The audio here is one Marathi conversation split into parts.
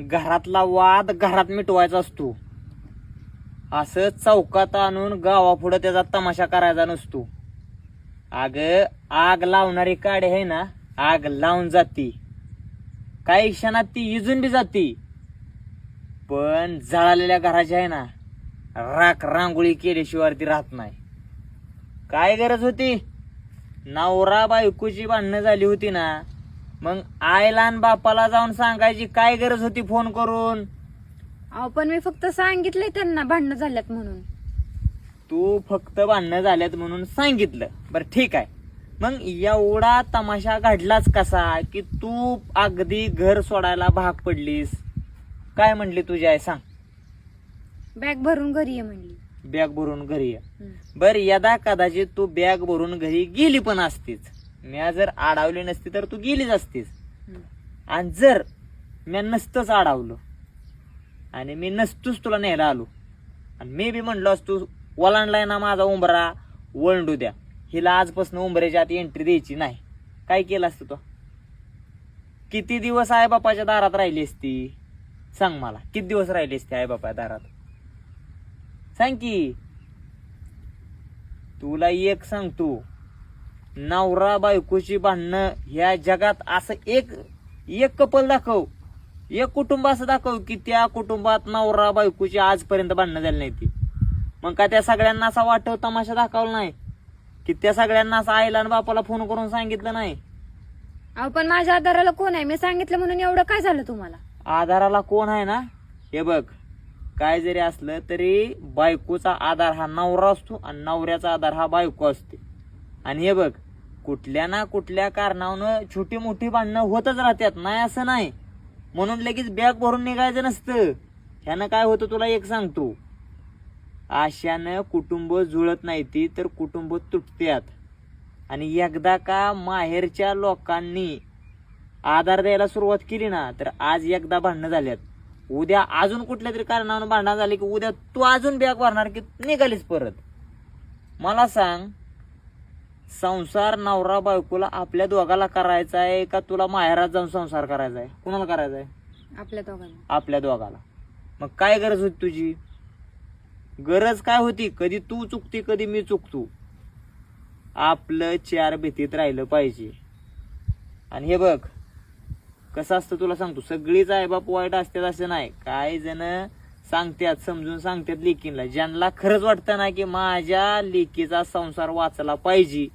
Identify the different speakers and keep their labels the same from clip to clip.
Speaker 1: घरातला वाद घरात मिटवायचा असतो. असं चौकात आणून गावापुढं त्याचा तमाशा करायचा नसतो. आग आग लावणारी काडी आहे ना आग लावून जाती. काही क्षणात ती इजून बी जाती. पण जळालेल्या घराची आहे ना राख रांगोळी केल्याशिवाय ती राहत नाही. काय गरज होती? नवरा बायकोची भांडणं झाली होती ना मग आईला आणि बापाला जाऊन सांगायची काय गरज होती फोन करून?
Speaker 2: अहो पण मी फक्त सांगितलंय त्यांना भांडणं झाल्यात म्हणून.
Speaker 1: तू फक्त भांडणं झाल्यात म्हणून सांगितलं. बरं ठीक आहे. मग एवढा तमाशा घडलाच कसा की तू अगदी घर सोडायला भाग पडलीस? काय म्हणली तुझी आई? सांग.
Speaker 2: बॅग भरून घरी ये म्हणली.
Speaker 1: बॅग भरून घरी ये.
Speaker 2: हम्म.
Speaker 1: बर यदा कदाचित तू बॅग भरून घरी गेली पण असतीच. म्या जर आडावली नसती तर तू गेलीच असतीस. आणि जर म्या नसतंच अडवलं आणि मी नसतोच तुला न्यायला आलो आणि मी बी म्हणलो असतो ओलांडलाय ना माझा उंबरा वळंडू द्या. हिला आजपासून उंबऱ्याच्या आत एंट्री द्यायची नाही. काय केलं असतं तो? किती दिवस आई बापाच्या दारात राहिली असती? सांग मला किती दिवस राहिली असती आई बापाच्या दारात? सांग की. तुला एक सांगतो नवरा बायकोची भांडणं ह्या जगात असं एक एक कपल दाखव. एक कुटुंब असं दाखव की त्या कुटुंबात नवरा बायकोची आजपर्यंत भांडणं झाली नाही ती मग का त्या सगळ्यांना असा वाटव तमाशा दाखवला नाही? की त्या सगळ्यांना असं आईला आणि बापाला फोन करून सांगितलं नाही?
Speaker 2: अहो पण माझ्या आधाराला कोण आहे? मी सांगितलं म्हणून एवढं काय झालं तुम्हाला?
Speaker 1: आधाराला कोण आहे ना? हे बघ काय जरी असलं तरी बायकोचा आधार हा नवरा असतो आणि नवऱ्याचा आधार हा बायको असते. आणि हे बघ कुठल्या ना कुठल्या कारणावनं छोटी मोठी भांडणं होतच राहतात. नाही असं नाही. म्हणून लगेच बॅग भरून निघायचं नसतं. ह्यानं काय होतं तुला एक सांगतो. आशानं कुटुंब जुळत नाही ती तर कुटुंब तुटत्यात. आणि एकदा का माहेरच्या लोकांनी आधार द्यायला सुरुवात केली ना तर आज एकदा भांडणं झाल्यात. उद्या अजून कुठल्या तरी कारणावर भांडणं झाली की उद्या तू अजून बॅग भरणार की निघालीस परत. मला सांग संसार नवरा बायकोला आपल्या दोघाला करायचा आहे का तुला माहेरात जाऊन संसार करायचा आहे? कुणाला करायचा आहे?
Speaker 2: आपल्या दोघांना
Speaker 1: आपल्या दोघाला. मग काय गरज होती तुझी? गरज काय होती? कधी तू चुकती कधी मी चुकतो. आपलं चार भीतीत राहिलं पाहिजे. आणि हे बघ कसं असतं तुला सांगतो सगळीच आईबाप वाईट असतात असं नाही. काही जण सांगतात समजून सांगतात लेकीला ज्यांना खरंच वाटतं ना की माझ्या लेकीचा संसार वाचला पाहिजे.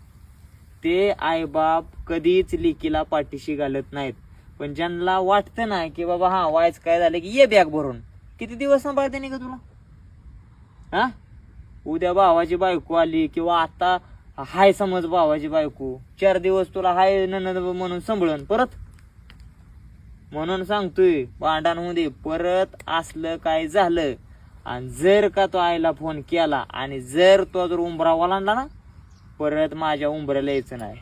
Speaker 1: ते आईबाप कधीच लेकीला पाठीशी घालत नाहीत. पण ज्यांना वाटतं ना की बाबा हा वायच काय झालं की ये बॅग भरून. किती दिवस सांभाळते नाही का तुला? हा? उद्या भावाची बायको आली किंवा आता हाय समज भावाची बायको. चार दिवस तुला हाय ननद म्हणून सांभाळून परत? म्हणून सांगतोय भांडण होऊ दे परत असलं काय झालं आणि जर का तो आईला फोन केला आणि जर तो जर उंबरा आणला ना परत माझ्या उंबऱ्याला यायचं नाही.